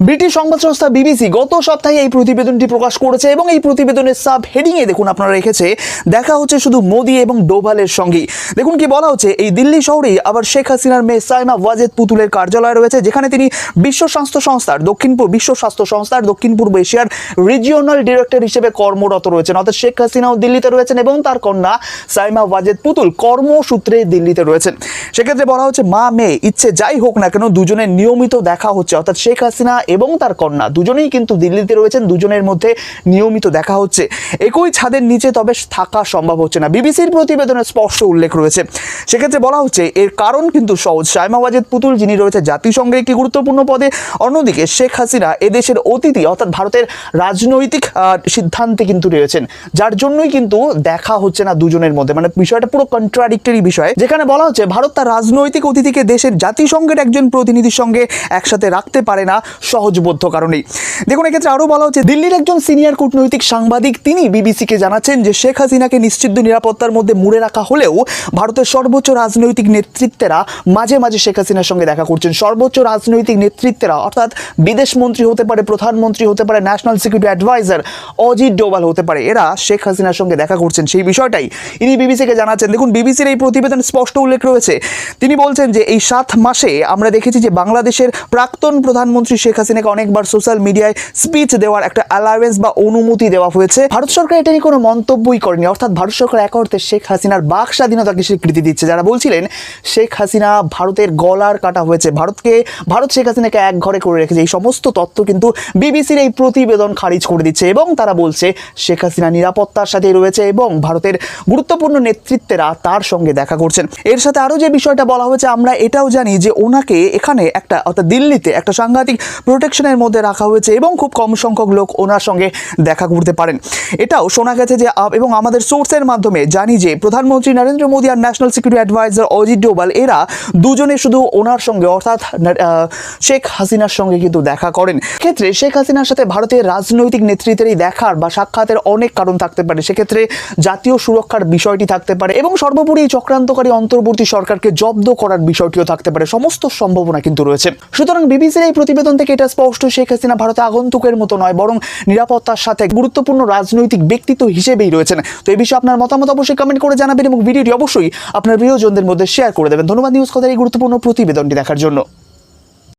British সংবাদ সংস্থা BBC গত সপ্তাহে এই প্রতিবেদনটি প্রকাশ করেছে এবং এই প্রতিবেদনের সাব হেডিংয়ে দেখুন আপনারা রেখেছে, দেখা হচ্ছে শুধু মোদি এবং ডোভালের সঙ্গেই। দেখুন কি বলা হচ্ছে, এই দিল্লি শহরেই আবার শেখ হাসিনার মেয়ে সাইমা ওয়াজেদ পুতুলের কার্যালয় রয়েছে, যেখানে তিনি বিশ্ব স্বাস্থ্য সংস্থার দক্ষিণ বিশ্ব স্বাস্থ্য সংস্থার দক্ষিণ পূর্ব এশিয়ার রিজিওনাল ডিরেক্টর হিসেবে কর্মরত রয়েছেন। অর্থাৎ শেখ হাসিনাও দিল্লিতে রয়েছেন এবং তার কন্যা সাইমা ওয়াজেদ পুতুল কর্মসূত্রে দিল্লিতে রয়েছেন। সেক্ষেত্রে বলা হচ্ছে, মা, মেয়ে, ইচ্ছে যাই হোক না কেন, দুজনের নিয়মিত দেখা হচ্ছে। অর্থাৎ শেখ হাসিনা এবং তার কন্যা। দুজনেই কিন্তু দিল্লিতে রয়েছেন, দুজনের মধ্যে নিয়মিত দেখা হচ্ছে। একই ছাদের নিচে তবে থাকা সম্ভব হচ্ছে না। বিবিসির প্রতিবেদনে স্পষ্ট উল্লেখ রয়েছে। সেক্ষেত্রে বলা হচ্ছে, এর কারণ কিন্তু সহজ। সাইমা ওয়াজেদ পুতুল, যিনি রয়েছে জাতিসংঘের একটি গুরুত্বপূর্ণ পদে, অন্যদিকে শেখ হাসিনা এদেশের অতিথি, অর্থাৎ ভারতের রাজনৈতিক সিদ্ধান্তে কিন্তু রয়েছেন। যার জন্যই কিন্তু দেখা হচ্ছে না দুজনের মধ্যে। মানে বিষয়টা পুরো কন্ট্রাডিক্টরি বিষয়। যেখানে বলা হচ্ছে, ভারত তার রাজনৈতিক অতিথিকে দেশের জাতিসংঘের একজন প্রতিনিধির সঙ্গে একসাথে রাখতে পারে না। সহজবোধ্য কারণেই। দেখুন, এক্ষেত্রে আরও বলা হচ্ছে, দিল্লির একজন সিনিয়র কূটনৈতিক সাংবাদিক, তিনি বিবিসিকে জানাচ্ছেন যে শেখ হাসিনাকে নিশ্চিত নিরাপত্তার মধ্যে মুড়ে রাখা হলেও ভারতের সর্বোচ্চ রাজনৈতিক নেতৃত্বেরা মাঝে মাঝে শেখ হাসিনার সঙ্গে দেখা করছেন। সর্বোচ্চ রাজনৈতিক নেতৃত্বেরা, অর্থাৎ বিদেশ মন্ত্রী হতে পারে, প্রধানমন্ত্রী হতে পারে national security adviser Ajit Doval হতে পারে, এরা শেখ হাসিনার সঙ্গে দেখা করছেন সেই বিষয়টাই। ইনি বিবিসিকে জানাচ্ছেন, দেখুন, বিবিসির এই প্রতিবেদন স্পষ্ট উল্লেখ রয়েছে। তিনি বলছেন যে এই সাত মাসে আমরা দেখেছি যে বাংলাদেশের প্রাক্তন প্রধানমন্ত্রী শেখ হাসিনাকে অনেকবার সোশ্যাল মিডিয়ায় স্পিচ দেওয়ার একটা অ্যালাওয়েন্স বা অনুমতি দেওয়া হয়েছে। ভারত সরকার এটা নিয়ে কোনো মন্তব্যই করেনি। অর্থাৎ ভারত সরকার এক অর্থে শেখ হাসিনার বাক স্বাধীনতাকে স্বীকৃতি দিচ্ছে। যারা বলছিলেন, শেখ হাসিনা ভারতের গলার কাটা হয়েছে। ভারতকে, ভারত শেখ হাসিনাকে এক ঘরে করে রেখেছে। এই সমস্ত তথ্য কিন্তু বিবিসির এই প্রতিবেদন খারিজ করে দিচ্ছে এবং তারা বলছে, শেখ হাসিনা নিরাপত্তার সাথে রয়েছে এবং ভারতের গুরুত্বপূর্ণ নেতৃত্বেরা তার সঙ্গে দেখা করছেন। এর সাথে আরও যে বিষয়টা বলা হয়েছে, আমরা এটাও জানি যে ওনাকে এখানে একটা, অর্থাৎ দিল্লিতে একটা সাংঘাতিক প্রোটেকশনের মধ্যে রাখা হয়েছে এবং খুব কম সংখ্যক লোক ওনার সঙ্গে দেখা করতে পারেন। এটাও শোনা গেছে যে এবং আমাদের সোর্সের মাধ্যমে জানি যে, প্রধানমন্ত্রী নরেন্দ্র মোদী আর national security adviser Ajit Doval, এরা দুজনে শুধু ওনার সঙ্গে, অর্থাৎ শেখ হাসিনার সঙ্গে কিন্তু দেখা করেন। ক্ষেত্রে শেখ হাসিনার সাথে ভারতের রাজনৈতিক নেতৃত্বের এই দেখার বা সাক্ষাতের অনেক কারণ থাকতে পারে। সেক্ষেত্রে জাতীয় সুরক্ষার বিষয়টি থাকতে পারে এবং সর্বোপরি এই চক্রান্তকারী অন্তর্বর্তী সরকারকে জব্দ করার বিষয়টিও থাকতে পারে। সমস্ত সম্ভাবনা কিন্তু রয়েছে। সুতরাং বিবিসির এই প্রতিবেদন থেকে এটা স্পষ্ট, শেখ হাসিনা ভারতে আগন্তুকের মতো নয়, বরং নিরাপত্তার সাথে গুরুত্বপূর্ণ রাজনৈতিক ব্যক্তিত্ব হিসেবেই রয়েছেন। তো এই বিষয়ে আপনার মতামত অবশ্যই কমেন্ট করে জানাবেন এবং ভিডিওটি অবশ্যই আপনার প্রিয়জনদের মধ্যে শেয়ার করে দেবেন। ধন্যবাদ নিউজ কথার এই গুরুত্বপূর্ণ প্রতিবেদনটি দেখার জন্য।